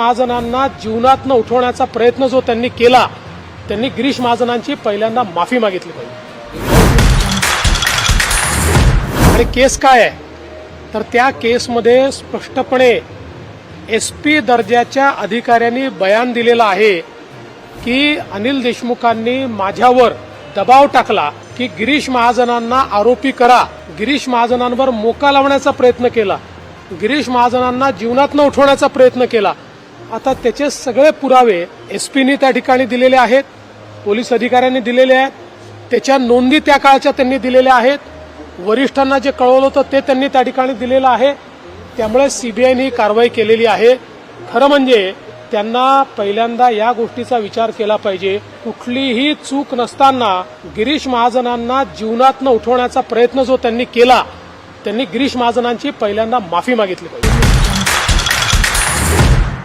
महाजनांना जीवनातनं उठवण्याचा प्रयत्न जो त्यांनी केला त्यांनी गिरीश महाजनांची पहिल्यांदा माफी मागितली पाहिजे. आणि केस काय आहे? तर त्या केसमध्ये स्पष्टपणे एस पी दर्जाच्या अधिकाऱ्यांनी बयान दिलेलं आहे की अनिल देशमुखांनी माझ्यावर दबाव टाकला की गिरीश महाजनांना आरोपी करा. गिरीश महाजनांवर मोका लावण्याचा प्रयत्न केला. गिरीश महाजनांना जीवनातनं उठवण्याचा प्रयत्न केला. आता त्याचे सगळे पुरावे एस पीने त्या ठिकाणी दिलेले आहेत पोलीस अधिकाऱ्यांनी दिलेले आहेत त्याच्या नोंदी त्या काळच्या त्यांनी दिलेल्या आहेत वरिष्ठांना जे कळवलं होतं ते त्यांनी त्या ठिकाणी दिलेलं आहे. त्यामुळे सीबीआयने ही कारवाई केलेली आहे. खरं म्हणजे त्यांना पहिल्यांदा या गोष्टीचा विचार केला पाहिजे. कुठलीही चूक नसताना गिरीश महाजनांना जीवनातनं उठवण्याचा प्रयत्न जो त्यांनी केला त्यांनी गिरीश महाजनांची पहिल्यांदा माफी मागितली पाहिजे.